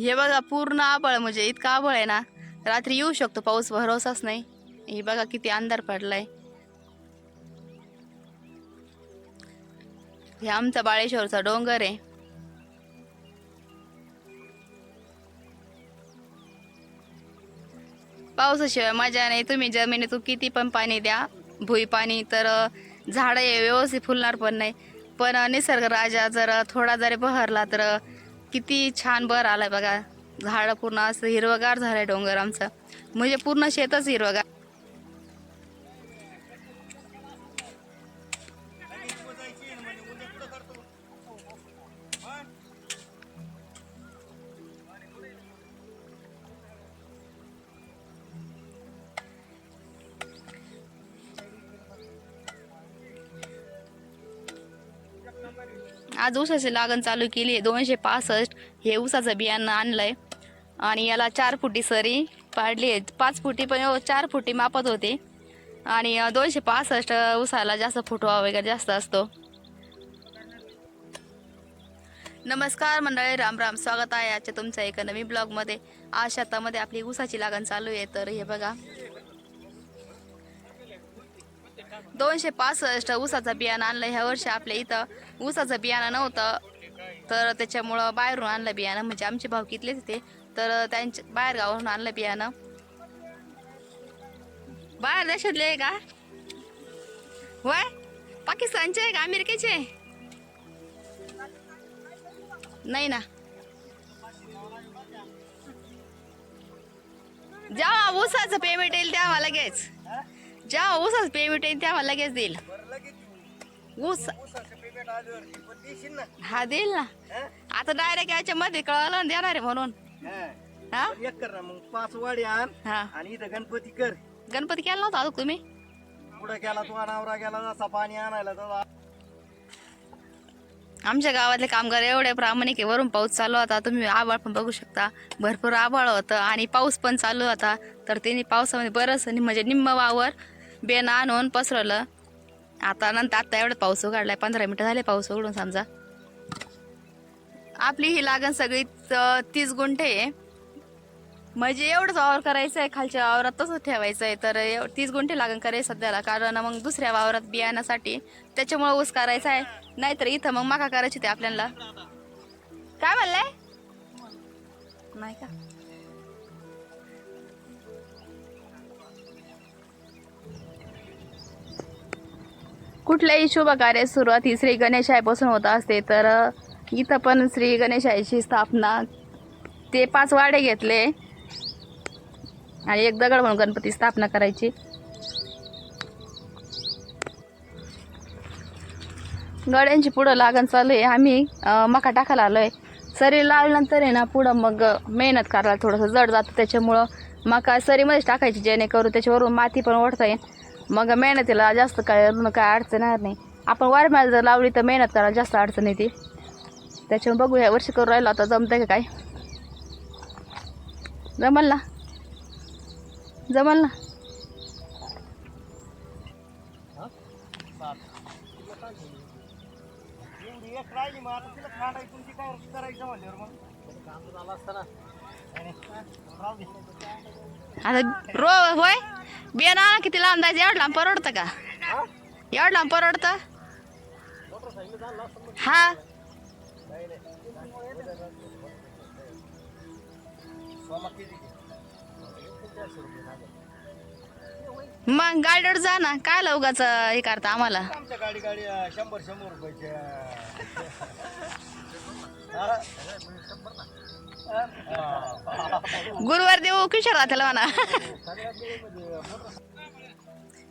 हे बघा पूर्ण आबळ म्हणजे इतका आबळ आहे ना रात्री येऊ शकतो पाऊस भरोसाच नाही. हे बघा किती अंधार पडलाय. हे आमचा बाळेश्वरचा डोंगर आहे. पावसाशिवाय मजा नाही. तुम्ही जमिनीतून किती पण पाणी द्या भुई पाणी तर झाडं व्यवस्थित फुलणार पण नाही. पण निसर्ग राजा जर थोडा जरी बहरला तर किती छान बहर आलाय बघा. झाडं पूर्ण असं हिरवगार झालंय डोंगर आमचं. म्हणजे पूर्ण शेतच हिरवगार. आज ऊसाची लागण चालू केली आहे. दोनशे पासष्ट हे ऊसाचं बियाणं आणलंय. आणि याला चार फुटी सरी पाडली आहे पाच फुटी पण हो, चार फुटी मापत होते. आणि दोनशे पासष्ट ऊसाला जास्त फुटवा वगैरे जास्त असतो. नमस्कार मंडळी राम राम. स्वागत आहे आजच्या तुमच्या एका नवीन ब्लॉगमध्ये. आज शेतामध्ये आपली ऊसाची लागण चालू आहे. तर हे बघा दोनशे पासष्ट ऊसाचं बियाणं आणलं ह्या वर्षी आपल्या इथं ऊसाचं बियाणं नव्हतं. तर त्याच्यामुळं बाहेरून आणलं बियाणं. म्हणजे आमचे भाऊ कितलेच ते तर त्यांच्या बाहेर गावाहून आणलं बियाणं. बाहेर देशातले आहे का? वय? पाकिस्तानचे आहे का? अमेरिकेचे? नाही ना. जेव्हा ऊसाचं पेमेंट येईल तेव्हा लगेच. जेव्हा ऊसाचं पेमेंट येईल तेव्हा लगेच देईल. ऊस. हा देईल ना. आता डायरेक्ट याच्या मध्ये कळलं देणार आहे म्हणून. हा. एक कर ना मग. पाच वाडी आण हा. आणि इथं गणपती कर. गणपती केला नव्हता अजून तुम्ही? पुढे गेला तू अनावरा गेला जसा पाणी आणायला तसा. आमच्या गावातले कामगार एवढे प्रामाणिक आहे. वरून पाऊस चालू होता. तुम्ही आभाळ पण बघू शकता. भरपूर आभाळ होतं आणि पाऊस पण चालू होता. तर त्यांनी पावसामध्ये बरंच नि- म्हणजे निम्म वावर बेन आणून पसरवलं. आता नंतर आता एवढं पाऊस उघडलाय पंधरा मिनटं झाले पाऊस उघडून समजा. आपली ही लागण सगळी तीस गुंठे आहे. म्हणजे एवढंच वावर करायचं आहे खालच्या वावरात तसंच ठेवायचं आहे तर एव- तीस गुंठे लागण करायचं सध्याला कारण मग दुसऱ्या वावरात बियाण्यासाठी त्याच्यामुळे ऊस करायचा आहे नाहीतर इथं मग माका करायची ते आपल्याला. काय म्हणलंय? नाही का? कुठल्याही शुभ कार्य सुरुवात ही श्री गणेशाईपासून होत असते तर इथं पण श्री गणेशाईची स्थापना ते पाच वाडे घेतले. आणि एक दगड म्हणून गणपती स्थापना करायची. गड्यांची पुढं लागण चालू आहे. आम्ही मका टाकायला आलो आहे सरी लावल्यानंतर आहे ना पुढं मग मेहनत करायला थोडंसं जड जातं. त्याच्यामुळं मका सरीमध्येच टाकायची जेणेकरून त्याच्यावरून माती पण ओढता येईल. मग मेहनतीला जास्त काय काय अडचण येणार नाही. आपण वारम्याला जर लावली तर मेहनत करायला जास्त अडचण येते. त्याच्यामुळे बघू ह्या वर्षी करू राहिलो आता जमतंय का काय? जमल ना? जमल ना? एक राहिली मग आता तिला खांडायची तुमची काय करायचं म्हणल्यावर मग? काम झालं असतं ना. राहू दे आता रो होय? बियाणा किती लांब जायचं? एवढं लांब परवडतं का? एवढं लांब परवडतं? हा. मग गाडीवर जा ना. काय लवगाच हे करता आम्हाला? आमच्या गाडी गाडी शंभर शंभर रुपयाचे गुरुवार देऊ किशोर त्याला म्हणा.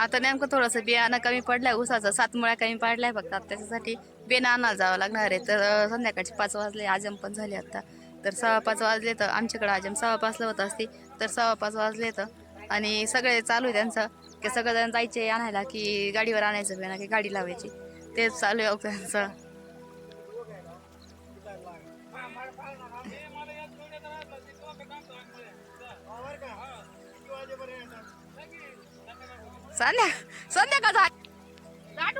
आता नेमकं थोडंसं बियाणं कमी पडलंय ऊसाचं सात मुळ्या कमी पडलाय फक्त. आता त्याच्यासाठी बेना आणायला जावं लागणार आहे. तर संध्याकाळचे पाच वाजले आजम पण झाले आता. तर सव्वा पाच वाजले तर आमच्याकडे आजम सव्वा पाचला होत असते. तर सव्वा पाच वाजले तर आणि सगळे चालू आहे त्यांचं. की सगळेजण जायचे आणायला की गाडीवर आणायचं बेना की गाडी लावायची. तेच चालू आहे त्यांचं. संध्या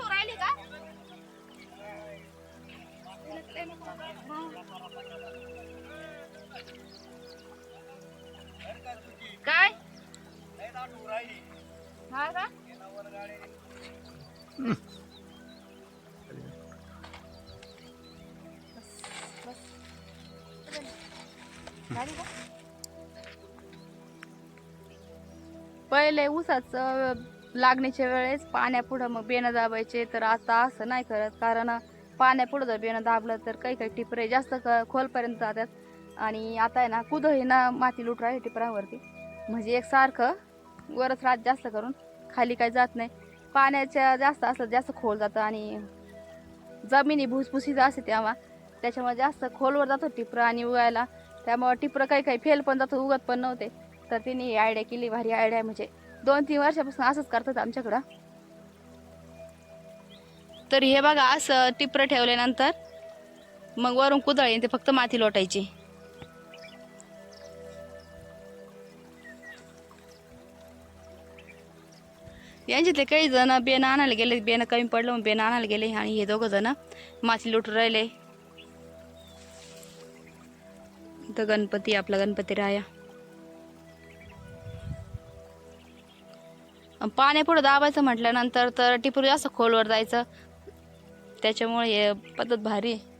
राहिली का काय उभं राहिली. हा का? गाडी पहिले ऊसाचं लागण्याच्या वेळेस पाण्यापुढं मग बेणं दाबायचे. तर आता असं नाही करत. कारण पाण्यापुढं जर बेणं दाबलं तर काही काही टिपरे जास्त क खोलपर्यंत जातात. आणि आता आहे ना कुदळीनं माती लुटरा राहिली टिपरावरती म्हणजे एकसारखं वरच रात जास्त करून खाली काही जात नाही. पाण्याच्या जास्त असलं जास्त खोल जातं आणि जमिनी भुसभुसीत असते तेव्हा. त्याच्यामुळे जास्त खोलवर जातो टिपरं आणि उगायला. त्यामुळं टिपरं काही काही फेल पण जातं उगत पण नव्हते. तर तिने आयडिया केली भारी आयडिया म्हणजे. दोन तीन वर्षापासून असंच करतात आमच्याकडं. तर हे बघा असं टिपरं ठेवल्यानंतर मग वरून कुदळ ते फक्त माती लोटायची. यांच्यातले काही जण बेन आणायला गेले बेन कमी पडलं मग बेन आणायला गेले आणि हे दोघं जण माती लुटून राहिले. तर गणपती आपला गणपती राया. पाण्यापुढं दाबायचं म्हटल्यानंतर तर टिपूर जास्त खोलवर जायचं. त्याच्यामुळे हे पद्धत भारी आहे.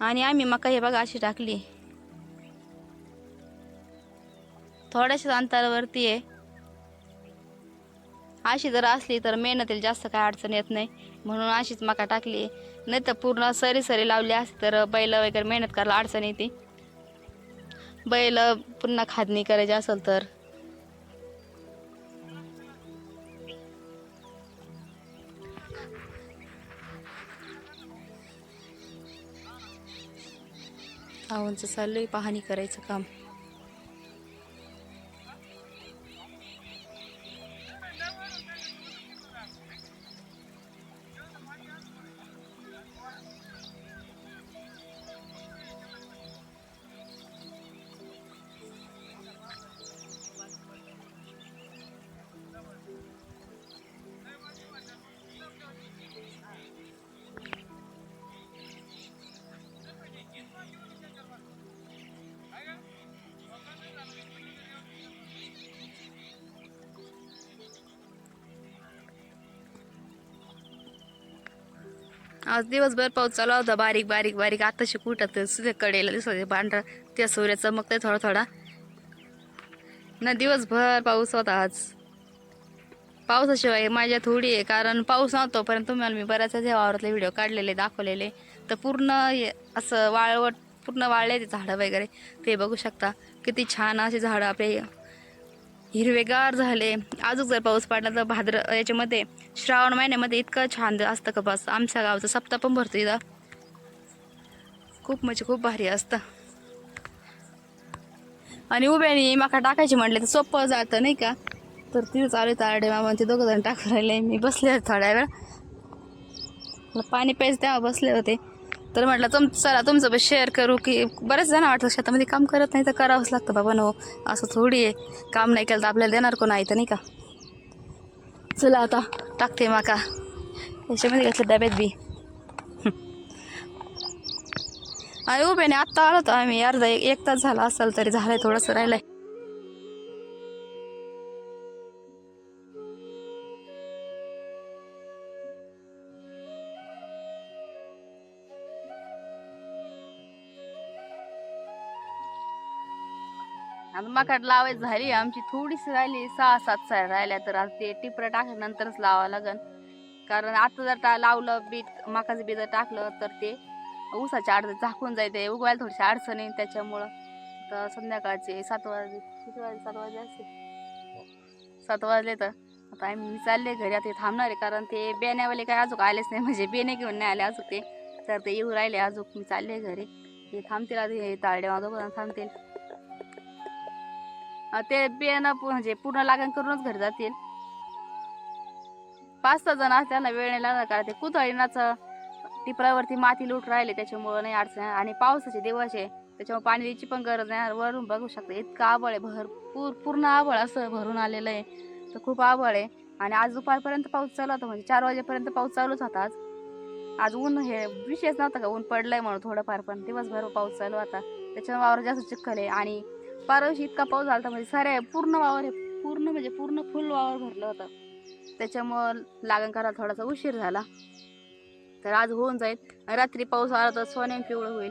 आणि आम्ही मका हे बघा अशी टाकली. थोड्याशाच अंतरावरती आहे. अशी जर असली तर मेहनतीला जास्त काय अडचण येत नाही. म्हणून अशीच मका टाकली. नाही तर पूर्ण सरी सरी लावली असती तर बैल वगैरे मेहनत करायला अडचण येते. बैल पुन्हा खादणी करायची असेल तर? आवांचं चाललंय पाहणी करायचं काम. आज दिवसभर पाऊस चालू होता बारीक बारीक बारीक. आताशी कुठं सुद्धा कडेला दिसत पांढरा. त्या सूर्य चमकतंय थोडा थोडा. ना दिवसभर पाऊस होता आज. पावसाशिवाय माझ्या थोडी आहे कारण पाऊस नव्हतो पर्यंत तुम्हाला मी बऱ्याच वावरातले व्हिडिओ काढलेले दाखवलेले. तर पूर्ण असं वाळवट पूर्ण वाळले ते झाडं वगैरे. ते बघू शकता. किती छान असे झाडं आपले हिरवेगार झाले. अजून जर पाऊस पडला तर भाद्र याच्यामध्ये श्रावण महिन्यामध्ये इतकं छान असतं का बस आमच्या गावचं सप्ताह पण भरतो इथं. खूप म्हणजे खूप भारी असतं. आणि उभ्याने माका टाकायची म्हटले तर सोपं जातं नाही का? तर तिथं चालू तारडे मामा ते दोघं जण टाकून राहिले. मी बसले होते थोड्या वेळ. पाणी प्यायचं तेव्हा बसले होते. तर म्हटलं तुम चला तुमचं पण शेअर करू की बरेच जण वाटतं शेतामध्ये काम करत नाही तर करावंच लागतं बाबा नो असं थोडी आहे. काम नाही केलं तर आपल्याला देणार कोण आहे तर नाही का? चला आता टाकते माका. याच्यामध्ये घेतलं डब्यात बी. आणि नाही आत्ता आलो तर आम्ही. अर्धा एक तास झाला असेल तरी झालं आहे थोडंसं राहिलं आहे आता मकाट लावायची झाली. आमची थोडीशी राहिली. सहा सात साड राहिल्या तर आता ते टिपरं टाकल्यानंतरच लावावं लागन. कारण आता जर टा लावलं बीट मकाचं बी जर टाकलं तर ते ऊसाच्या अडचण झाकून जायते उगवायला थोडीशी अडचण येईल त्याच्यामुळं. तर संध्याकाळचे सात वाजले. किती वाजले? सात वाजले असते सात वाजले तर. आता आम्ही मी चालले घरी. आता थांबणार आहे कारण ते बेण्यावाले काय अजून आलेच नाही. म्हणजे बेणे घेऊन नाही आले अजून ते. तर ते येऊ राहिले अजून. मी चालले घरी. ते थांबतील आधी हे ताळडे माझं थांबतील. ते बियाणं पु- म्हणजे पूर्ण लागण करूनच घरी जातील. पाच सहा जण असतात वेळ नाही लागणार कारण ते कुतळीनाचं टिपरावरती माती लूट राहिले त्याच्यामुळं नाही अडचण आणि पावसाचे दिवस आहे त्याच्यामुळे पाणी द्यायची पण गरज नाही वरून बघू शकता इतकं आबळ आहे भरपूर पूर्ण आबळ असं भरून आलेलं आहे. तर खूप आबळ आहे. आणि आज दुपारपर्यंत पाऊस चालू होता म्हणजे चार वाजेपर्यंत पाऊस चालूच होता आज. आज ऊन हे विशेष नव्हतं का ऊन पडलंय म्हणून थोडंफार पण दिवसभर पाऊस चालू होता. त्याच्यामुळे वावर जास्त चिखल आहे. आणि पारवशी इतका पाऊस झाला म्हणजे सारे पूर्ण वावर हे पूर्ण म्हणजे पूर्ण फुल वावर भरलं होतं. त्याच्यामुळं लागण करायला थोडासा उशीर झाला. तर आज होऊन जाईल. रात्री पाऊस आला तर सोन्या पिवळं होईल.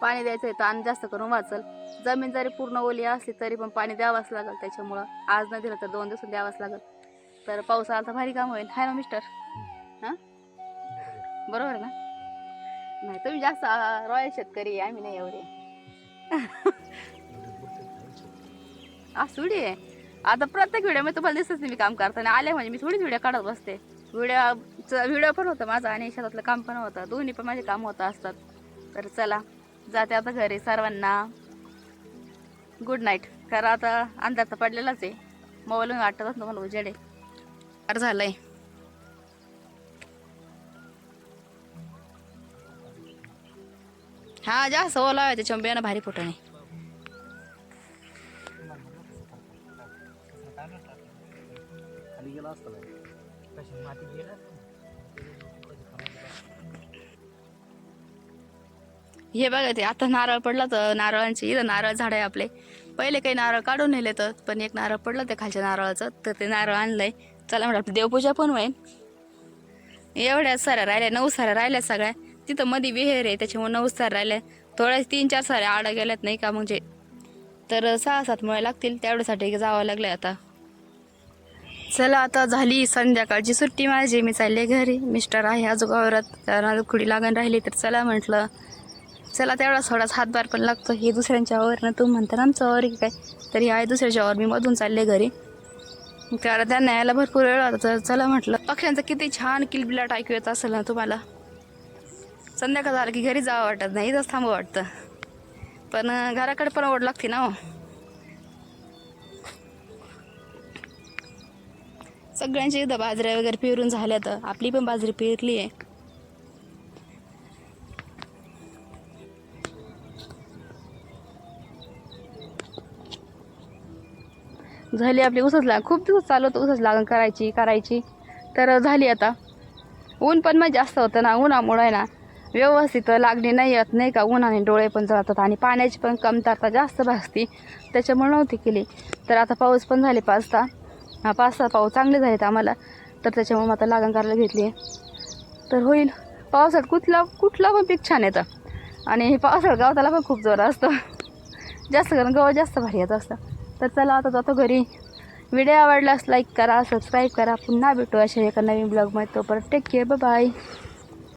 पाणी द्यायचं आहे आणि जास्त करून वाचल. जमीन जरी पूर्ण ओली असली तरी पण पाणी द्यावंच लागेल. त्याच्यामुळं आज नाही दिलं तर दोन दिवस द्यावंच लागेल. तर पाऊस आला तर भारी काम होईल. हाय ना मिस्टर हां? बरोबर ना? नाही तुम्ही जास्त रॉयल शेतकरी आम्ही नाही एवढे. असुडी आहे. आता प्रत्येक व्हिडिओमध्ये तुम्हाला दिसतच नाही मी काम करताना. आले म्हणजे मी थोडीच व्हिडिओ काढत बसते. व्हिडिओ व्हिडिओ पण होतं माझा आणि शेतातलं काम पण होतं. दोन्ही पण माझे काम होतं असतात. तर चला जाते आता घरी सर्वांना. गुड नाईट खरं आता अंधार तर पडलेलाच आहे. मोबाईल वाटतच तुम्हाला उजेड आहे. फार झालंय. हा जास्त ओला आहे त्याच्यामुळे बियाणं भारी फुटणे हे बघा ते आता नारळ पडला तर नारळांचे इथं नारळ झाड आहे आपले. पहिले काही नारळ काढून नेले तर पण एक नारळ पडलं त्या खालच्या नारळाचं तर ते नारळ आणलंय. चला म्हणा देवपूजा पण होईल. एवढ्या साऱ्या राहिल्या नऊ साऱ्या राहिल्या सगळ्या. तिथं मध्ये विहेर आहे त्याच्यामुळे नऊ साऱ्या राहिल्या. थोड्या तीन चार साऱ्या आडा गेल्यात नाही का म्हणजे. तर सहा सात मुळे लागतील तेवढ्यासाठी जावं लागलं आता. चला आता झाली संध्याकाळची सुट्टी माझी मी चालले घरी. मिस्टर आहे आजोगावरात कारण खुडी लागण राहिली तर चला म्हटलं. चला तेवढाच थोडाच हातभार पण लागतो. हे दुसऱ्यांच्या ना तुम्ही म्हणता ना आमचं की काय? तरी आहे दुसऱ्याच्या मी मधून चालले घरी. त्याला त्यांना यायला भरपूर वेळ होता तर चला म्हटलं पक्ष्यांचं किती छान किलबिलाट ऐकू येत असेल ना तुम्हाला. संध्याकाळ झालं की घरी जावं वाटत नाही इथंच थांबवं वाटतं. पण घराकडे पण ओढ लागते ना हो. सगळ्यांची इथं बाजऱ्या वगैरे पेरून झाल्या तर आपली पण बाजरी पेरली आहे झाली आपली उसच लाग खूप दिवस चालू होतं उसच लागण करायची करायची. तर झाली आता. ऊन पण मग जास्त होतं ना उन्हामुळं आहे ना. व्यवस्थित लागणी नाही येत नाही का? उन्हाने डोळे पण जातात आणि पाण्याची पण कमतरता जास्त भासती. त्याच्यामुळे नव्हती केली. तर आता पाऊस पण झाले पाच सहा. हा पाच सहा पाऊस चांगले झालेत आम्हाला. तर त्याच्यामुळे आता लागण करायला घेतली आहे. तर होईल. पावसात कुठला कुठला पण पीक छान येतं. आणि हे पावसाळ्यात गवताला पण खूप जोर असतो. जास्त करून गवत जास्त भारी येत असतं. तर चला आता जातो घरी. व्हिडिओ आवडल्यास लाईक करा सबस्क्राईब करा. पुन्हा भेटू अशा एका नवीन ब्लॉगमध्ये तोपर्यंत टेक केअर बाय